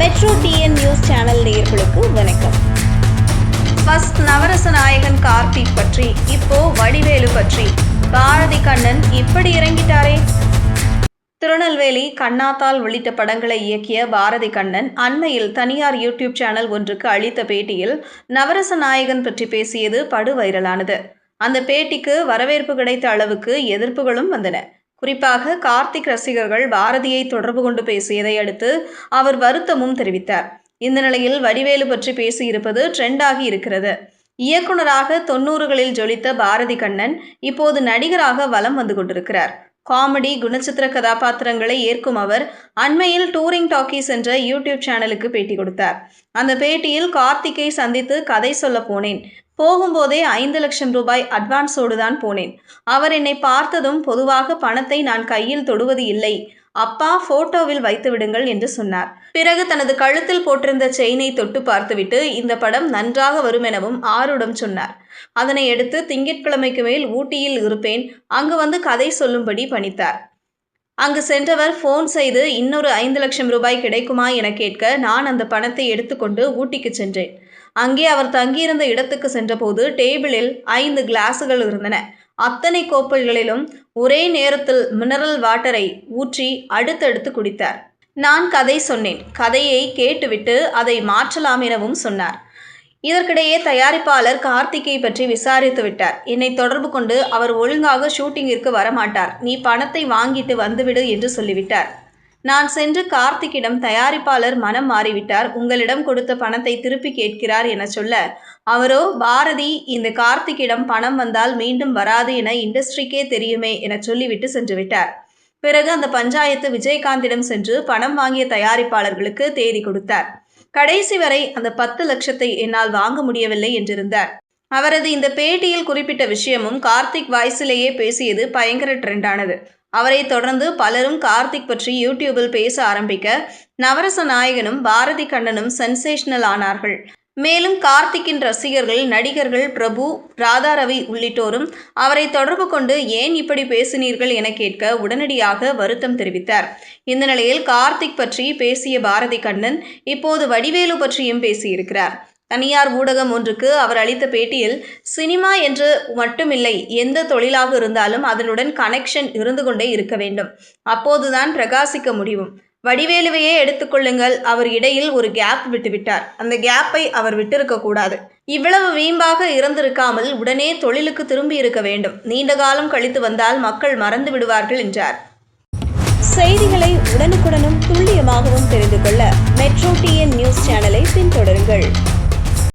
Metro TN news channel நேயர்களுக்கு வணக்கம். First நவரச நாயகன் கார்த்திக் பற்றி இப்போ வடிவேலு பற்றி. பாரதி கண்ணன் இப்படி இறங்கிட்டாரே? திருநெல்வேலி கண்ணாத்தால் உள்ளிட்ட படங்களை இயக்கிய பாரதி கண்ணன் அண்மையில் தனியார் யூடியூப் சேனல் ஒன்றுக்கு அளித்த பேட்டியில் நவரச நாயகன் பற்றி பேசியது படு வைரலானது அந்த பேட்டிக்கு வரவேற்பு கிடைத்த அளவுக்கு எதிர்ப்புகளும் வந்தன. குறிப்பாக கார்த்திக் ரசிகர்கள் பாரதியை தொடர்பு கொண்டு பேசியதை அடுத்து அவர் வருத்தமும் தெரிவித்தார். இந்த நிலையில் வடிவேலு பற்றி பேசியிருப்பது ட்ரெண்டாகி இருக்கிறது. இயக்குனராக தொண்ணூறுகளில் ஜொலித்த பாரதி கண்ணன் இப்போது நடிகராக வலம் வந்து கொண்டிருக்கிறார். காமெடி குணச்சித்திர கதாபாத்திரங்களை ஏற்கும் அவர் அண்மையில் டூரிங் டாக்கீஸ் என்ற யூடியூப் சேனலுக்கு பேட்டி கொடுத்தார். அந்த பேட்டியில் கார்த்திக்கை சந்தித்து கதை சொல்ல போனேன். போகும்போதே ஐந்து லட்சம் ரூபாய் அட்வான்ஸோடு தான் போனேன். அவர் என்னை பார்த்ததும் பொதுவாக பணத்தை நான் கையில் தொடுவது இல்லை. அப்பா போட்டோவில் வைத்து விடுங்கள் என்று சொன்னார். பிறகு தனது கழுத்தில் போட்டிருந்த செயினை தொட்டு பார்த்துவிட்டு இந்த படம் நன்றாக வரும் எனவும் ஆருடம் சொன்னார். அதனை எடுத்து திங்கட்கிழமைக்கு மேல் ஊட்டியில் இருப்பேன். அங்கு வந்து கதை சொல்லும்படி பணித்தார். அங்கு சென்றவர் ஃபோன் செய்து இன்னொரு ஐந்து லட்சம் ரூபாய் கிடைக்குமா? என கேட்க நான் அந்த பணத்தை எடுத்துக்கொண்டு ஊட்டிக்கு சென்றேன். அங்கே அவர் தங்கியிருந்த இடத்துக்கு சென்றபோது டேபிளில் ஐந்து கிளாஸுகள் இருந்தன. அத்தனை கோப்பைகளிலும் ஒரே நேரத்தில் மினரல் வாட்டரை ஊற்றி அடுத்தடுத்து குடித்தார். நான் கதை சொன்னேன். கதையை கேட்டுவிட்டு அதை மாற்றலாம் எனவும் சொன்னார். இதற்கிடையே தயாரிப்பாளர் கார்த்திகை பற்றி விசாரித்து விட்டார். என்னை தொடர்பு கொண்டு அவர் ஒழுங்காக ஷூட்டிங்கிற்கு வரமாட்டார். நீ பணத்தை வாங்கிட்டு வந்துவிடு என்று சொல்லிவிட்டார். நான் சென்று கார்த்திக்கிடம் தயாரிப்பாளர் மனம் மாறிவிட்டார். உங்களிடம் கொடுத்த பணத்தை திருப்பி கேட்கிறார் என சொல்ல அவரோ பாரதி இந்த கார்த்திக்கிடம் பணம் வந்தால் மீண்டும் வராது என இண்டஸ்ட்ரிக்கே தெரியுமே என சொல்லிவிட்டு சென்று விட்டார். பிறகு அந்த பஞ்சாயத்து விஜயகாந்திடம் சென்று பணம் வாங்கிய தயாரிப்பாளர்களுக்கு தேதி கொடுத்தார். கடைசி வரை அந்த பத்து லட்சத்தை என்னால் வாங்க முடியவில்லை என்றிருந்தார். அவரது இந்த பேட்டியில் குறிப்பிட்ட விஷயமும் கார்த்திக் வாய்ஸிலேயே பேசியது பயங்கர ட்ரெண்டானது. அவரை தொடர்ந்து பலரும் கார்த்திக் பற்றி யூடியூபில் பேச ஆரம்பிக்க நவரச நாயகனும் பாரதி கண்ணனும் சென்சேஷனல் ஆனார்கள். மேலும் கார்த்திக்கின் ரசிகர்கள் நடிகர்கள் பிரபு ராதாரவி உள்ளிட்டோரும் அவரை தொடர்பு கொண்டு ஏன் இப்படி பேசினீர்கள் என கேட்க உடனடியாக வருத்தம் தெரிவித்தார். இந்த நிலையில் கார்த்திக் பற்றி பேசிய பாரதி கண்ணன் இப்போது வடிவேலு பற்றியும் பேசியிருக்கிறார். தனியார் ஊடகம் ஒன்றுக்கு அவர் அளித்த பேட்டியில் சினிமா என்று மட்டுமில்லை எந்த தொழிலாக இருந்தாலும் அதனுடன் கனெக்ஷன் இருந்து கொண்டே இருக்க வேண்டும். அப்போதுதான் பிரகாசிக்க முடியும். வடிவேலுவையே எடுத்துக்கொள்ளுங்கள் அவர் இடையில் ஒரு கேப் விட்டுவிட்டார். அந்த கேப்பை அவர் விட்டிருக்க கூடாது. இவ்வளவு வீம்பாக இறந்திருக்காமல் உடனே தொழிலுக்கு திரும்பி இருக்க வேண்டும். நீண்ட காலம் கழித்து வந்தால் மக்கள் மறந்து விடுவார்கள் என்றார். செய்திகளை உடனுக்குடனும் துல்லியமாகவும் தெரிந்து கொள்ள மெட்ரோ டியன் நியூஸ் சேனலை பின்தொருங்கள்